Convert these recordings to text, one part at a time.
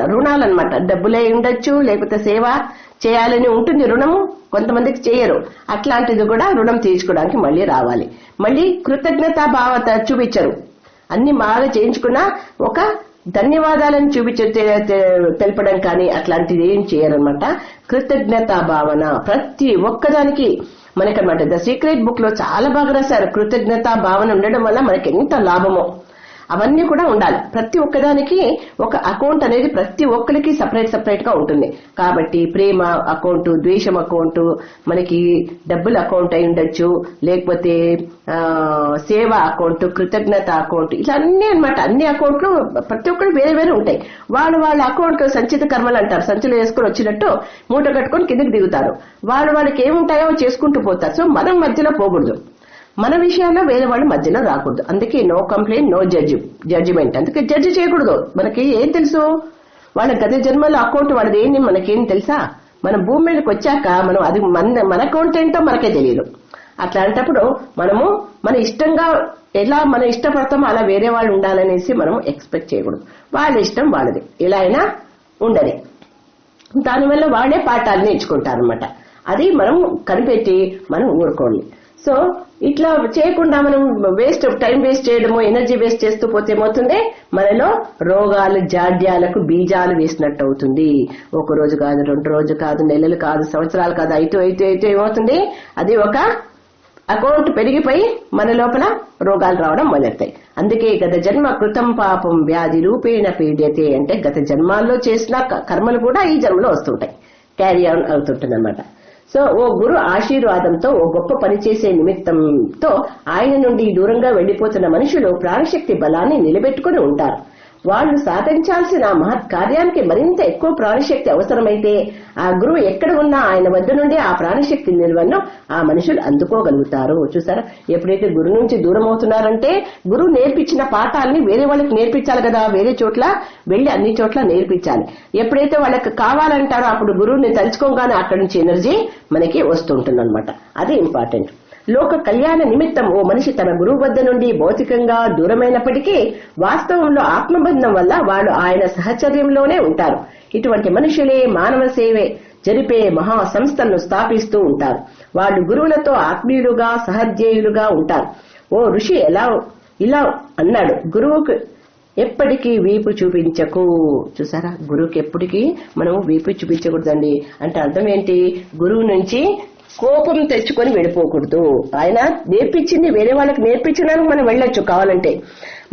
రుణాలు అనమాట డబ్బులే ఉండొచ్చు లేకపోతే సేవ చేయాలని ఉంటుంది రుణము కొంతమందికి చేయరు. అట్లాంటిది కూడా రుణం తీర్చుకోవడానికి మళ్ళీ రావాలి. మళ్ళీ కృతజ్ఞతా భావత చూపించరు. అన్ని బాగా చేయించుకున్నా ఒక ధన్యవాదాలను చూపించే తెలపడం కానీ అట్లాంటిది ఏం చేయరనమాట కృతజ్ఞతా భావన ప్రతి ఒక్కదానికి మనకన్నమాట. ద సీక్రెట్ బుక్లో చాలా బాగా రాశారు. కృతజ్ఞతా భావన ఉండడం వల్ల మనకి ఎంత లాభమో. అవన్నీ కూడా ఉండాలి. ప్రతి ఒక్కదానికి ఒక అకౌంట్ అనేది ప్రతి ఒక్కరికి సపరేట్ సపరేట్గా ఉంటుంది. కాబట్టి ప్రేమ అకౌంట్ ద్వేషం అకౌంట్ మనకి డబ్బుల అకౌంట్ అయి ఉండొచ్చు. లేకపోతే సేవ అకౌంట్ కృతజ్ఞత అకౌంట్ ఇలా అన్ని అనమాట అన్ని అకౌంట్లు ప్రతి ఒక్కరు వేరే వేరే ఉంటాయి. వాళ్ళు వాళ్ళ అకౌంట్ సంచిత కర్మలు అంటారు. సంచులు వేసుకొని వచ్చినట్టు మూట కట్టుకొని కిందకి దిగుతారు. వాళ్ళు వాళ్ళకి ఏముంటాయో చేసుకుంటూ పోతారు. సో మనం మధ్యలో పోకూడదు. మన విషయాల్లో వేరే వాళ్ళు మధ్యలో రాకూడదు. అందుకే no complaint no judge judgement అందుకే జడ్జి చేయకూడదు. మనకి ఏం తెలుసు? వాళ్ళ గత జన్మల అకౌంట్ వాళ్ళది ఏంటి మనకేం తెలుసా? మన భూమి మీదకి వచ్చాక మనం అది మన మన అకౌంట్ ఏంటో మనకే తెలియదు. అట్లాంటప్పుడు మనము మన ఇష్టంగా ఎలా మనం ఇష్టపడతామో అలా వేరే వాళ్ళు ఉండాలనేసి మనం ఎక్స్పెక్ట్ చేయకూడదు. వాళ్ళ ఇష్టం వాళ్ళది. ఎలా అయినా ఉండని దానివల్ల వాళ్ళే పాఠాలు నేర్చుకుంటారు అనమాట అది మనం కనిపెట్టి మనం ఊరుకోండి సో ఇట్లా చేయకుండా మనం వేస్ట్ టైం వేస్ట్ చేయడము ఎనర్జీ వేస్ట్ చేస్తూ పోతే ఏమవుతుంది? మనలో రోగాలు జాడ్యాలకు బీజాలు వేసినట్టు అవుతుంది. ఒక రోజు కాదు రెండు రోజు కాదు నెలలు కాదు సంవత్సరాలు కాదు అయితే అయితే అయితే ఏమవుతుంది? అది ఒక అకౌంట్ పెరిగిపోయి మన లోపల రోగాలు రావడం మొదలెడతాయి అందుకే గత జన్మ కృతం పాపం వ్యాధి రూపేణ పీడ్యతే అంటే గత జన్మాల్లో చేసిన కర్మలు కూడా ఈ జన్మలో వస్తుంటాయి. క్యారీ ఆన్ అవుతుంటుంది సో ఓ గురు ఆశీర్వాదంతో ఓ గొప్ప పని చేసే నిమిత్తంతో ఆయన నుండి దూరంగా వెళ్ళిపోతున్న మనుషులు ప్రాణశక్తి బలాన్ని నిలబెట్టుకుని ఉంటారు. వాళ్ళు సాధించాల్సిన మహత్ కార్యానికి మరింత ఎక్కువ ప్రాణశక్తి అవసరమైతే ఆ గురువు ఎక్కడ ఉన్నా ఆయన వద్ద నుండి ఆ ప్రాణశక్తి నిల్వను ఆ మనుషులు అందుకోగలుగుతారు. చూసారా? ఎప్పుడైతే గురువు నుంచి దూరం అవుతున్నారంటే గురువు నేర్పించిన పాఠాలని వేరే వాళ్ళకి నేర్పించాలి కదా. వేరే చోట్ల వెళ్ళి అన్ని చోట్ల నేర్పించాలి. ఎప్పుడైతే వాళ్ళకి కావాలంటారో అప్పుడు గురువుని తలుచుకోగానే అక్కడి నుంచి ఎనర్జీ మనకి వస్తుంటుంది అది ఇంపార్టెంట్. లోక కళ్యాణ నిమిత్తం ఓ మనిషి తన గురువు వద్ద నుండి భౌతికంగా దూరమైనప్పటికీ వాస్తవంలో ఆత్మబంధం వల్ల వాళ్ళు ఆయన సహచర్యంలోనే ఉంటారు. ఇటువంటి మనుషులే మానవ సేవే జరిపే మహా సంస్థలను స్థాపిస్తూ ఉంటారు. వాళ్ళు గురువులతో ఆత్మీయులుగా సహధ్యేయులుగా ఉంటారు. ఓ ఋషి ఎలా ఇలా అన్నాడు గురువుకు ఎప్పటికీ వీపు చూపించకు. చూసారా? గురువుకి ఎప్పటికీ మనం వీపు చూపించకూడదండి. అంటే అర్థం ఏంటి? గురువు నుంచి కోపం తెచ్చుకొని వెళ్ళిపోకూడదు. ఆయన నేర్పించింది వేరే వాళ్ళకి నేర్పించడానికి మనం వెళ్ళొచ్చు కావాలంటే.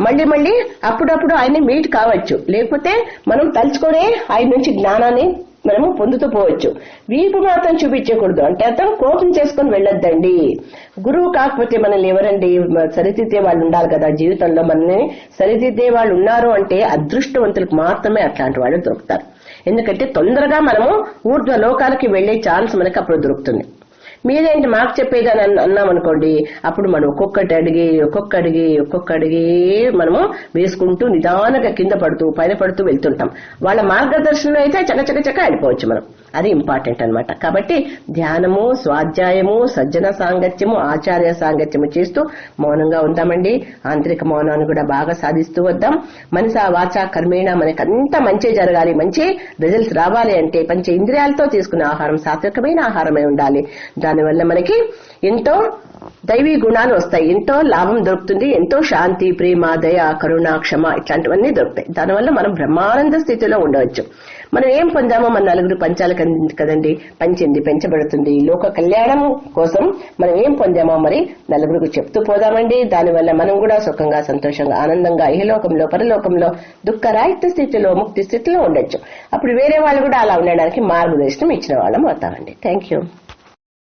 మళ్ళీ మళ్ళీ అప్పుడప్పుడు ఆయన్ని మీట్ కావచ్చు. లేకపోతే మనం తలుచుకునే ఆయన నుంచి జ్ఞానాన్ని మనము పొందుతూ పోవచ్చు. వీపు మాత్రం చూపించకూడదు. అంటే అర్థం? కోపం చేసుకొని వెళ్ళొద్దండి. గురువు కాకపోతే మనల్ని ఎవరండి? సరిదిద్దే వాళ్ళు ఉండాలి కదా జీవితంలో. మనల్ని సరిదిద్దే వాళ్ళు ఉన్నారు అంటే అదృష్టవంతులకు మాత్రమే అట్లాంటి వాళ్ళు దొరుకుతారు. ఎందుకంటే తొందరగా మనము ఊర్ధ్వ లోకాలకి వెళ్ళే ఛాన్స్ మనకి అప్పుడు దొరుకుతుంది. మీరేంటి మాకు చెప్పేదని అన్నాం అనుకోండి అప్పుడు మనం ఒక్కొక్కటి అడిగి ఒక్కొక్క అడిగి ఒక్కొక్క అడిగి మనము వేసుకుంటూ నిదానంగా కింద పడుతూ పైన పడుతూ వెళ్తుంటాం. వాళ్ళ మార్గదర్శనం అయితే చక చక చక వెళ్ళిపోవచ్చు మనం. అది ఇంపార్టెంట్ అనమాట కాబట్టి ధ్యానము స్వాధ్యాయము సజ్జన సాంగత్యము ఆచార్య సాంగత్యము చేస్తూ మౌనంగా ఉందామండి ఆంతరిక మౌనాన్ని కూడా బాగా సాధిస్తూ వద్దాం. మనస వాచ కర్మేణ మనకి అంత మంచి జరగాలి. మంచి రిజల్ట్స్ రావాలి అంటే పంచ ఇంద్రియాలతో తీసుకునే ఆహారం సాత్వికమైన ఆహారమే ఉండాలి. దానివల్ల మనకి ఎంతో దైవీ గుణాలు వస్తాయి. ఎంతో లాభం దొరుకుతుంది ఎంతో శాంతి ప్రేమ దయ కరుణ క్షమ ఇట్లాంటివన్నీ దొరుకుతాయి. దానివల్ల మనం బ్రహ్మానంద స్థితిలో ఉండవచ్చు. మనం ఏం పొందామో మన నలుగురు పంచాలకు అందింది కదండి? పంచింది పెంచబడుతుంది. లోక కళ్యాణం కోసం మనం ఏం పొందామో మరి నలుగురికి చెప్తూ పోదామండి. దానివల్ల మనం కూడా సుఖంగా సంతోషంగా ఆనందంగా ఇహలోకంలో పరలోకంలో దుఃఖరాహిత స్థితిలో ముక్తి స్థితిలో ఉండొచ్చు. అప్పుడు వేరే వాళ్ళు కూడా అలా ఉండడానికి మార్గదర్శనం ఇచ్చిన వాళ్ళం అవుతామండి. Thank you.